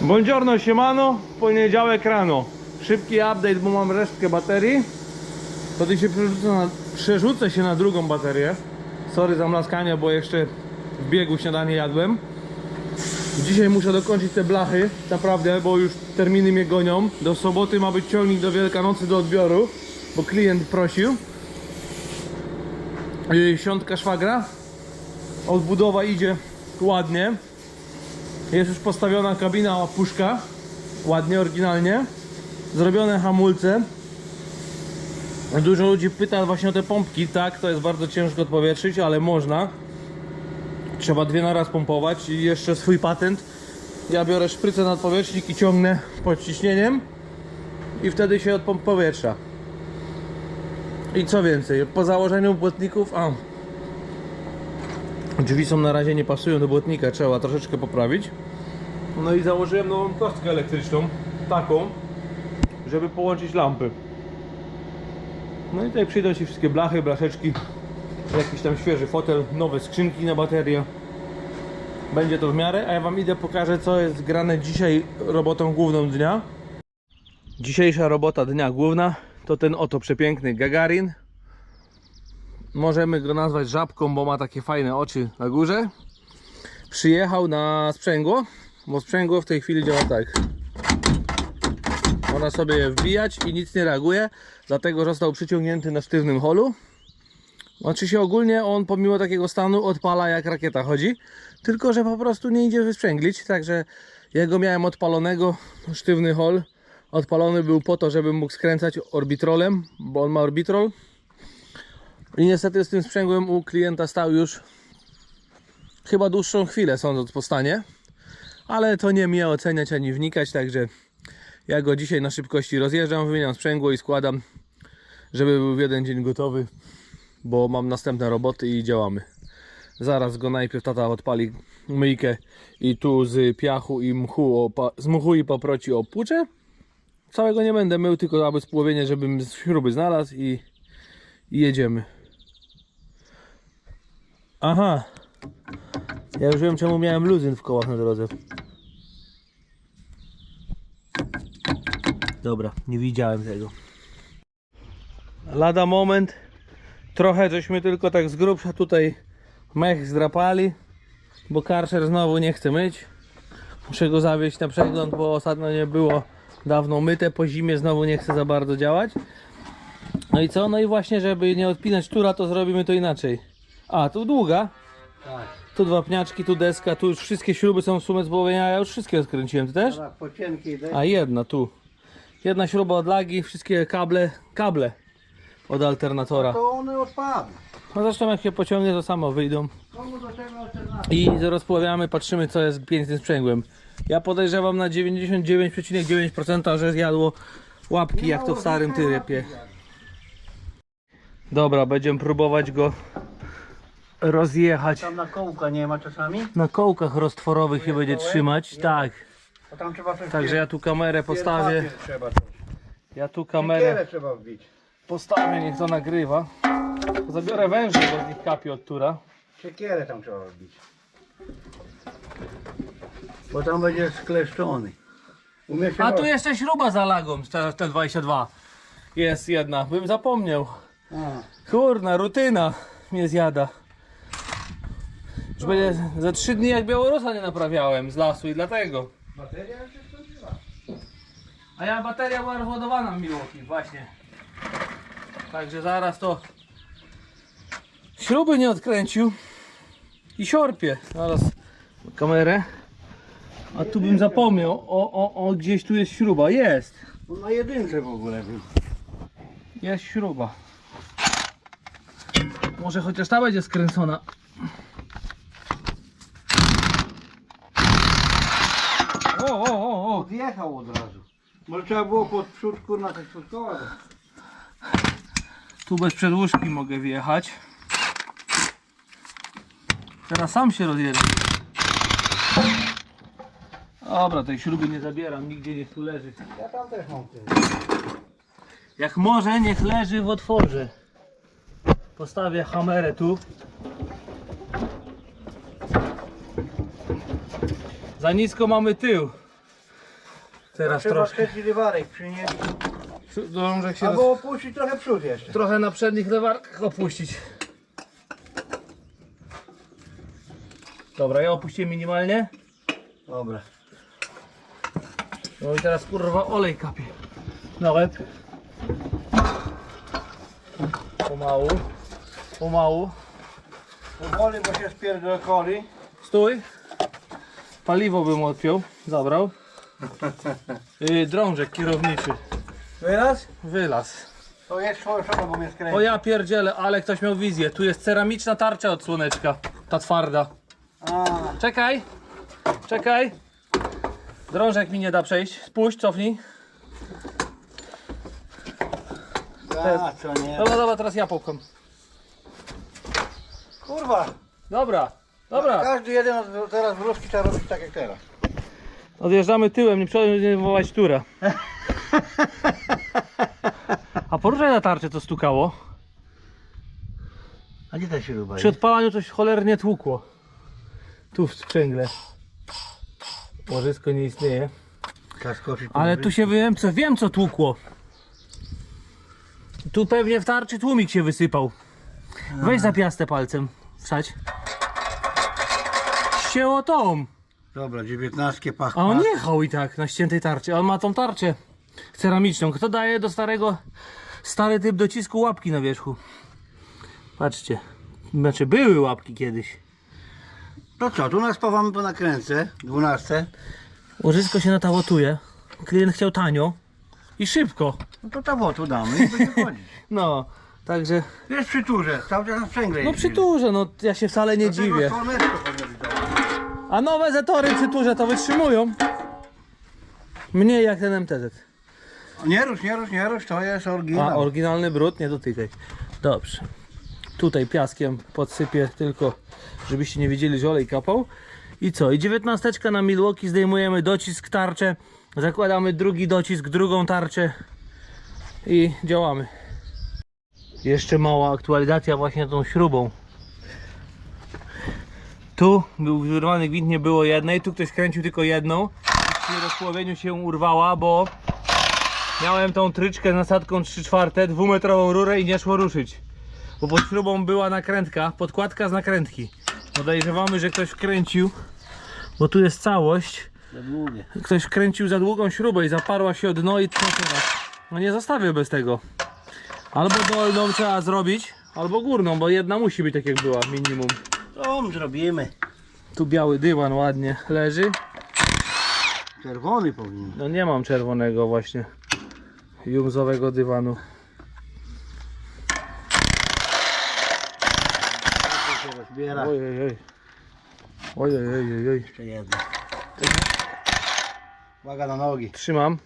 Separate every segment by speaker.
Speaker 1: Buongiorno, siemano, poniedziałek rano. Szybki update, bo mam resztkę baterii. Wtedy się przerzucę, na, przerzucę się na drugą baterię. Sorry za mlaskanie, bo jeszcze w biegu śniadanie jadłem. Dzisiaj muszę dokończyć te blachy, naprawdę, bo już terminy mnie gonią. Do soboty ma być ciągnik do Wielkanocy do odbioru, bo klient prosił. Yy, Siątka szwagra. Odbudowa idzie ładnie. Jest już postawiona kabina puszka. Ładnie, oryginalnie. Zrobione hamulce. Dużo ludzi pyta właśnie o te pompki. Tak, to jest bardzo ciężko odpowietrzyć, ale można. Trzeba dwie na raz pompować i jeszcze swój patent. Ja biorę szprycę na powietrznik i ciągnę pod ciśnieniem i wtedy się odpomp powietrza. I co więcej, po założeniu błotników, a drzwi są na razie nie pasują do błotnika, trzeba troszeczkę poprawić. No i założyłem nową kostkę elektryczną, taką, żeby połączyć lampy. No i tutaj przyjdą ci wszystkie blachy, blaszeczki, jakiś tam świeży fotel, nowe skrzynki na baterię. Będzie to w miarę, a ja wam idę pokażę co jest grane dzisiaj robotą główną dnia. Dzisiejsza robota dnia główna to ten oto przepiękny Gagarin. Możemy go nazwać żabką, bo ma takie fajne oczy na górze. Przyjechał na sprzęgło, bo sprzęgło w tej chwili działa tak. Można sobie je wbijać i nic nie reaguje, dlatego został przyciągnięty na sztywnym holu. Oczywiście ogólnie on pomimo takiego stanu odpala jak rakieta chodzi, tylko że po prostu nie idzie wysprzęglić, także ja miałem odpalonego, sztywny hol. Odpalony był po to, żebym mógł skręcać orbitrolem, bo on ma orbitrol. I niestety z tym sprzęgłem u klienta stał już chyba dłuższą chwilę, sądząc po stanie. Ale to nie mnie oceniać ani wnikać, także ja go dzisiaj na szybkości rozjeżdżam, wymieniam sprzęgło i składam, żeby był w jeden dzień gotowy, bo mam następne roboty i działamy. Zaraz go najpierw tata odpali myjkę i tu z piachu i mchu, z mchu i paproci opłuczę. Całego nie będę mył, tylko aby spłowienie, żebym śruby znalazł i, i jedziemy. Aha. Ja już wiem czemu miałem luzyn w kołach na drodze. Dobra, nie widziałem tego. Lada moment. Trochę żeśmy tylko tak z grubsza tutaj mech zdrapali, bo karcher znowu nie chce myć. Muszę go zawieźć na przegląd, bo ostatnio nie było dawno myte. Po zimie znowu nie chce za bardzo działać. No i co? No i właśnie, żeby nie odpinać tura, to zrobimy to inaczej. A, tu długa.
Speaker 2: Tak,
Speaker 1: Tu dwa pniaczki, tu deska, tu już wszystkie śruby są w sumie z połowienia, ja już wszystkie odkręciłem, ty też?
Speaker 2: tak, po cienkiej daj.
Speaker 1: A jedna tu. Jedna śruba od lagi, wszystkie kable, kable od alternatora.
Speaker 2: To one odpadną.
Speaker 1: No zresztą jak się pociągnie to samo wyjdą.
Speaker 2: Komu do tego alternatywa?
Speaker 1: I rozpławiamy, patrzymy co jest pięknym sprzęgłem. Ja podejrzewam na 99,9% że zjadło łapki jak to w starym typie. Dobra, będziemy próbować go rozjechać.
Speaker 2: Tam na kołka nie ma czasami?
Speaker 1: Na kołkach roztworowych się będzie trzymać, tak.
Speaker 2: Bo tam trzeba coś
Speaker 1: Także ja tu kamerę postawię.
Speaker 2: Trzeba coś.
Speaker 1: Ja tu
Speaker 2: Kamerę trzeba wbić.
Speaker 1: postawię, niech to nagrywa. Zabiorę węże, bo z nich kapie od tura.
Speaker 2: Siekierę tam trzeba wbić. Bo tam będzie skleszczony. Się
Speaker 1: A tu
Speaker 2: roz-
Speaker 1: jeszcze śruba za lagą, te, te 22. Jest jedna, bym zapomniał.
Speaker 2: A,
Speaker 1: Kurna, rutyna mnie zjada. Już będzie za 3 dni jak Białorusa nie naprawiałem z lasu i dlatego.
Speaker 2: Bateria się skończyła.
Speaker 1: A ja bateria była rozładowana w Milwaukee, właśnie. Także zaraz to śruby nie odkręcił i siorpie. Zaraz kamerę. A tu bym zapomniał. O, o, o, gdzieś tu jest śruba. Jest.
Speaker 2: On na jedynce w ogóle był.
Speaker 1: Jest śruba. Może chociaż ta będzie skręcona. O, o, o.
Speaker 2: Odjechał od razu. Może trzeba było pod przód kurna tak środkować.
Speaker 1: Tu bez przedłużki mogę wjechać. Teraz sam się rozjedę. Dobra, tej śruby nie zabieram, nigdzie niech tu leży.
Speaker 2: Ja tam też mam tyle.
Speaker 1: Jak może, niech leży w otworze. Postawię hamerę tu. Za nisko mamy tył. Teraz
Speaker 2: Trzeba
Speaker 1: troszkę.
Speaker 2: trzeci lewarek przynieść.
Speaker 1: Drążek się
Speaker 2: Albo opuścić trochę przód jeszcze.
Speaker 1: trochę na przednich lewarkach opuścić. Dobra, ja opuściłem minimalnie.
Speaker 2: Dobra.
Speaker 1: No i teraz kurwa olej kapie. Na łeb. Pomału. Pomału.
Speaker 2: Powoli, bo się spierdolkoli.
Speaker 1: Stój. Paliwo bym odpiął. Zabrał. Yy, drążek kierowniczy.
Speaker 2: Teraz?
Speaker 1: Wylaz.
Speaker 2: To jest szkoda, bo mnie skręci.
Speaker 1: O ja pierdzielę, ale ktoś miał wizję. Tu jest ceramiczna tarcza od słoneczka. Ta twarda.
Speaker 2: A,
Speaker 1: Czekaj. Czekaj. Drążek mi nie da przejść. Spuść, cofnij.
Speaker 2: a co nie?
Speaker 1: Dobra, dobra, teraz ja popcham.
Speaker 2: Kurwa.
Speaker 1: Dobra, dobra.
Speaker 2: Każdy jeden od- teraz wróżki trzeba robić tak jak teraz.
Speaker 1: Odjeżdżamy tyłem, nie przodem nie wołać tura. A poruszaj na tarczę, co stukało.
Speaker 2: A gdzie ta śruba
Speaker 1: Przy odpalaniu coś cholernie tłukło. Tu w sprzęgle. Łożysko nie istnieje.
Speaker 2: Trzeba skoczyć.
Speaker 1: Ale tu się wiem co, wiem co tłukło. Tu pewnie w tarczy tłumik się wysypał. Weź za piastę palcem. Wsadź. Ścięło tą.
Speaker 2: Dobra, dziewiętnastkie pach.
Speaker 1: A on
Speaker 2: pach.
Speaker 1: jechał i tak na ściętej tarczy. On ma tą tarczę ceramiczną. Kto daje do starego, stary typ docisku łapki na wierzchu? Patrzcie. Znaczy były łapki kiedyś.
Speaker 2: No co, tu nas spawamy po nakręce. Dwunastce.
Speaker 1: Łożysko się natałotuje. Klient chciał tanio i szybko.
Speaker 2: No to tam tu damy i będzie chodzić.
Speaker 1: No, także.
Speaker 2: Wiesz przy turze, cały czas na sprzęgle
Speaker 1: No przy turze, no ja się wcale nie dziwię.
Speaker 2: Słoneczko powinno być dobre.
Speaker 1: A nowe zetory przy turze to wytrzymują. Mniej jak ten MTZ.
Speaker 2: Nie rusz, nie rusz, nie rusz, to jest
Speaker 1: A
Speaker 2: oryginał.
Speaker 1: oryginalny brud nie dotykaj. Dobrze. Tutaj piaskiem podsypię tylko, żebyście nie widzieli, że olej kapał. I co? I dziewiętnasteczka na Milwaukee zdejmujemy docisk, tarczę. Zakładamy drugi docisk, drugą tarczę. I działamy. Jeszcze mała aktualizacja właśnie tą śrubą. Tu był wyrwany gwint, nie było jednej. Tu ktoś kręcił tylko jedną. I przy rozpłowieniu się urwała, bo Miałem tą tryczkę z nasadką 3 czwarte, dwumetrową rurę i nie szło ruszyć. Bo pod śrubą była nakrętka, podkładka z nakrętki. Podejrzewamy, że ktoś wkręcił, bo tu jest całość. Ktoś wkręcił za długą śrubę i zaparła się o dno i co teraz? No nie zostawię bez tego. Albo dolną trzeba zrobić, albo górną, bo jedna musi być tak jak była, minimum.
Speaker 2: To zrobimy.
Speaker 1: Tu biały dywan ładnie leży.
Speaker 2: Czerwony powinien.
Speaker 1: No nie mam czerwonego właśnie jumzowego dywanu.
Speaker 2: To się rozbiera.
Speaker 1: Ojej, oj. Ojej, ojej, oj.
Speaker 2: Jeszcze jedno. Uwaga na nogi.
Speaker 1: Trzymam.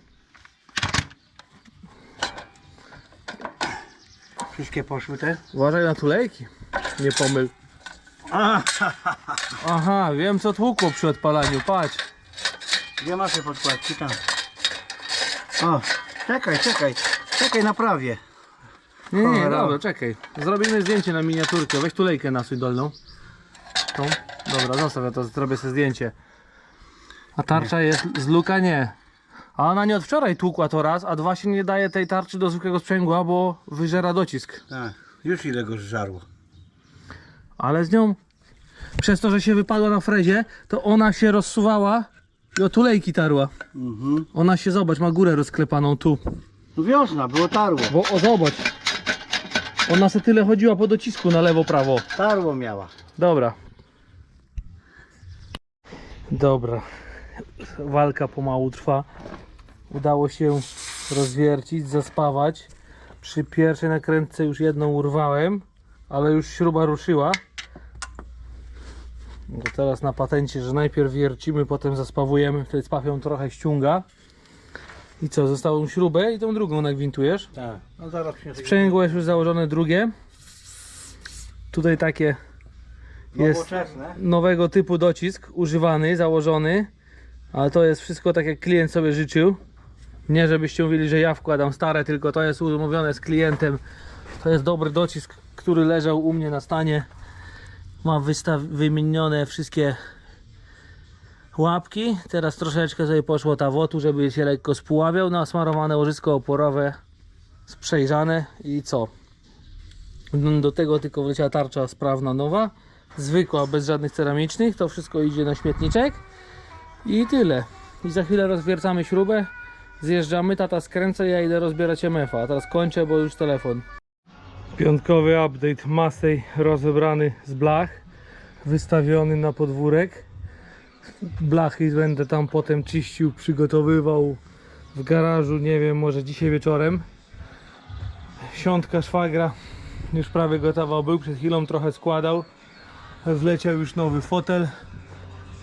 Speaker 2: Wszystkie poszły te?
Speaker 1: Uważaj na tulejki. Nie pomyl. Aha, wiem co tłukło przy odpalaniu, patrz.
Speaker 2: gdzie masz te podkładki? Tam. O, czekaj, czekaj. Czekaj, naprawię.
Speaker 1: Nie, nie,
Speaker 2: Cholera.
Speaker 1: dobra, czekaj. Zrobimy zdjęcie na miniaturkę. Weź tulejkę nasuj dolną. Tą. Dobra, zostaw, ja to zrobię sobie zdjęcie. A tarcza jest z luka? Nie. A ona nie od wczoraj tłukła to raz, a dwa się nie daje tej tarczy do zwykłego sprzęgła, bo wyżera docisk.
Speaker 2: Tak, już ile go zżarło.
Speaker 1: Ale z nią, przez to, że się wypadła na frezie, to ona się rozsuwała i o tulejki tarła.
Speaker 2: Mhm.
Speaker 1: Ona się, zobacz, ma górę rozklepaną tu.
Speaker 2: No wiosna, było tarło.
Speaker 1: Bo, o, zobacz. Ona se tyle chodziła po docisku na lewo, prawo.
Speaker 2: Tarło miała.
Speaker 1: Dobra. Dobra. Walka pomału trwa. Udało się rozwiercić, zaspawać. Przy pierwszej nakrętce już jedną urwałem, ale już śruba ruszyła. Teraz na patencie, że najpierw wiercimy, potem zaspawujemy, wtedy spaw ją trochę ściąga. I co, zostałą śrubę i tą drugą nagwintujesz.
Speaker 2: Tak. No zaraz przyniosę.
Speaker 1: Sprzęgło jest już założone drugie. Tutaj takie jest nowego typu docisk, używany, założony. Ale to jest wszystko tak jak klient sobie życzył. Nie żebyście mówili, że ja wkładam stare, tylko to jest umówione z klientem. To jest dobry docisk, który leżał u mnie na stanie. Ma wystaw- wymienione wszystkie łapki. Teraz troszeczkę sobie poszło tawotu, żeby się lekko spławiał. Nasmarowane łożysko oporowe, sprzejrzane i co? Do tego tylko wleciała tarcza sprawna nowa, zwykła, bez żadnych ceramicznych. To wszystko idzie na śmietniczek i tyle. I za chwilę rozwiercamy śrubę, zjeżdżamy, tata skręca, ja idę rozbierać MF-a. A teraz kończę, bo już telefon. Piątkowy update Masej rozebrany z blach, wystawiony na podwórek. Blachy będę tam potem czyścił, przygotowywał w garażu, nie wiem, może dzisiaj wieczorem. Siątka szwagra już prawie gotowa był, przed chwilą trochę składał. Wleciał już nowy fotel.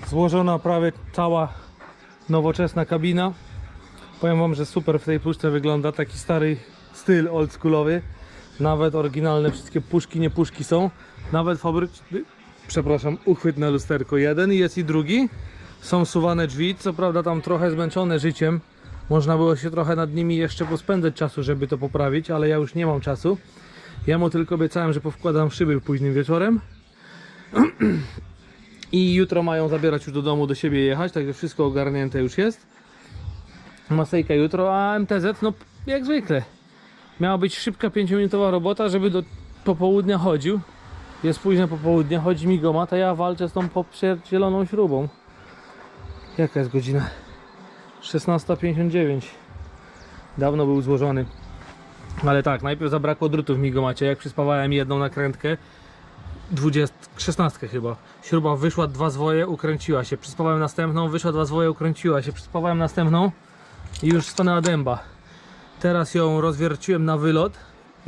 Speaker 1: Złożona prawie cała nowoczesna kabina. Powiem wam, że super w tej puszce wygląda, taki stary styl oldschoolowy. Nawet oryginalne wszystkie puszki, nie puszki są. Nawet fabryczny, przepraszam, uchwyt na lusterko jeden jest i drugi. Są suwane drzwi, co prawda tam trochę zmęczone życiem. Można było się trochę nad nimi jeszcze pospędzać czasu, żeby to poprawić, ale ja już nie mam czasu. Ja mu tylko obiecałem, że powkładam szyby późnym wieczorem. I jutro mają zabierać już do domu, do siebie jechać, także wszystko ogarnięte już jest. Masejka jutro, a MTZ no jak zwykle. Miała być szybka 5-minutowa robota, żeby do popołudnia chodził. Jest późne popołudnie, chodzi mi go a ja walczę z tą poprzedzieloną śrubą. Jaka jest godzina? 16.59 Dawno był złożony. Ale tak, najpierw zabrakło drutów w migomacie. Jak przyspawałem jedną nakrętkę 20, 16 chyba. Śruba wyszła, dwa zwoje, ukręciła się. Przyspawałem następną, wyszła dwa zwoje, ukręciła się. Przyspawałem następną I już stanęła dęba Teraz ją rozwierciłem na wylot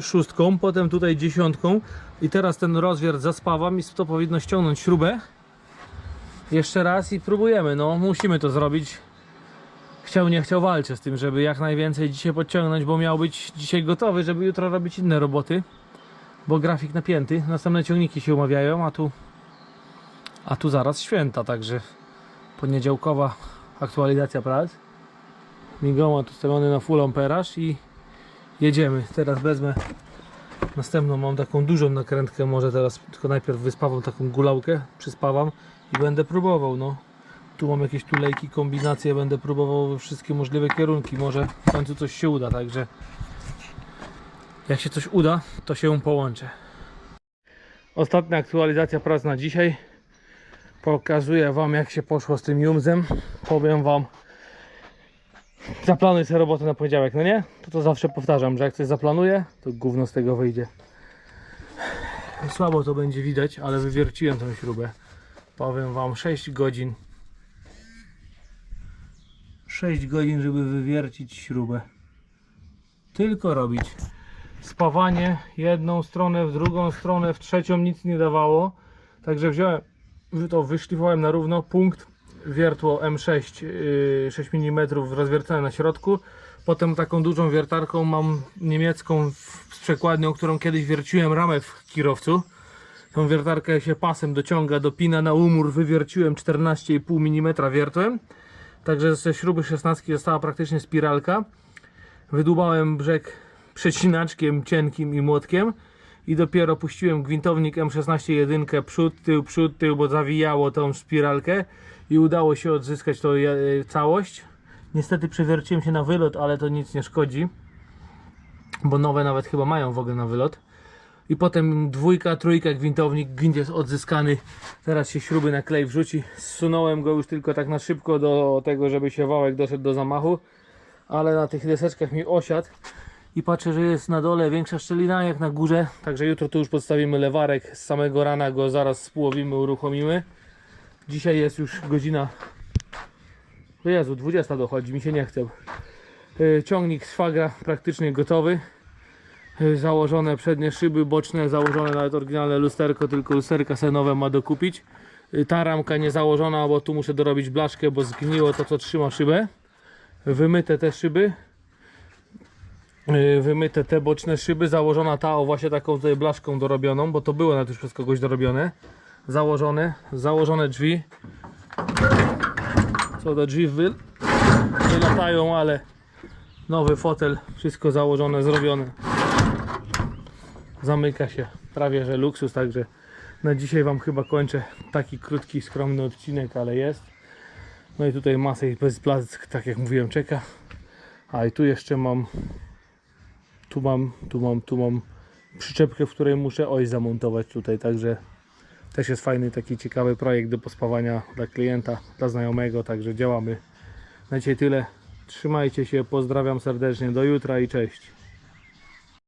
Speaker 1: Szóstką, potem tutaj dziesiątką I teraz ten rozwiert zaspawam I to powinno ściągnąć śrubę jeszcze raz i próbujemy, no musimy to zrobić. Chciał, nie chciał walczę z tym, żeby jak najwięcej dzisiaj podciągnąć, bo miał być dzisiaj gotowy, żeby jutro robić inne roboty. Bo grafik napięty, następne ciągniki się umawiają, a tu a tu zaraz święta, także poniedziałkowa aktualizacja prac. Migomat ustawiony na full amperaż i jedziemy. Teraz wezmę następną, mam taką dużą nakrętkę, może teraz tylko najpierw wyspawam taką gulałkę, przyspawam i będę próbował, no. Tu mam jakieś tulejki, kombinacje, będę próbował we wszystkie możliwe kierunki, może w końcu coś się uda, także jak się coś uda, to się połączę. Ostatnia aktualizacja prac na dzisiaj. Pokazuję Wam jak się poszło z tym Jumzem. Powiem Wam, zaplanuj sobie robotę na poniedziałek, no nie? To to zawsze powtarzam, że jak coś zaplanuję, to gówno z tego wyjdzie. Słabo to będzie widać, ale wywierciłem tą śrubę. Powiem Wam 6 godzin. 6 godzin, żeby wywiercić śrubę. Tylko robić. Spawanie jedną stronę, w drugą stronę, w trzecią nic nie dawało. Także wziąłem, to wyszlifowałem na równo. Punkt wiertło M6 yy, 6 mm rozwiercone na środku. Potem taką dużą wiertarką mam niemiecką z przekładnią, którą kiedyś wierciłem ramę w kierowcu. Tą wiertarkę się pasem dociąga, dopina na umór, wywierciłem 14,5 mm wiertłem. Także ze śruby 16 została praktycznie spiralka. Wydłubałem brzeg przecinaczkiem cienkim i młotkiem i dopiero puściłem gwintownik M16 jedynkę przód, tył, przód, tył, bo zawijało tą spiralkę i udało się odzyskać tą e, całość. Niestety przewierciłem się na wylot, ale to nic nie szkodzi, bo nowe nawet chyba mają w ogóle na wylot. I potem dwójka, trójka, gwintownik, gwint jest odzyskany. Teraz się śruby na klej wrzuci. Zsunąłem go już tylko tak na szybko do tego, żeby się wałek doszedł do zamachu. Ale na tych deseczkach mi osiadł. I patrzę, że jest na dole większa szczelina jak na górze. Także jutro tu już podstawimy lewarek. Z samego rana go zaraz spłowimy, uruchomimy. Dzisiaj jest już godzina... Jezu, 20 dochodzi, mi się nie chce. Yy, Ciągnik szwagra praktycznie gotowy założone przednie szyby boczne, założone nawet oryginalne lusterko, tylko lusterka se nowe ma dokupić. Y, Ta ramka nie założona, bo tu muszę dorobić blaszkę, bo zgniło to co trzyma szybę. Wymyte te szyby. Wymyte te boczne szyby, założona ta o właśnie taką tutaj blaszką dorobioną, bo to było nawet już przez kogoś dorobione. Założone, założone drzwi. Co do drzwi wy... wylatają, ale nowy fotel, wszystko założone, zrobione zamyka się prawie że luksus, także na dzisiaj Wam chyba kończę taki krótki, skromny odcinek, ale jest. No i tutaj ich bez plac, tak jak mówiłem, czeka. A i tu jeszcze mam, tu mam, tu mam, tu mam przyczepkę, w której muszę oj zamontować tutaj, także też jest fajny taki ciekawy projekt do pospawania dla klienta, dla znajomego, także działamy. Na dzisiaj tyle. Trzymajcie się, pozdrawiam serdecznie, do jutra i cześć.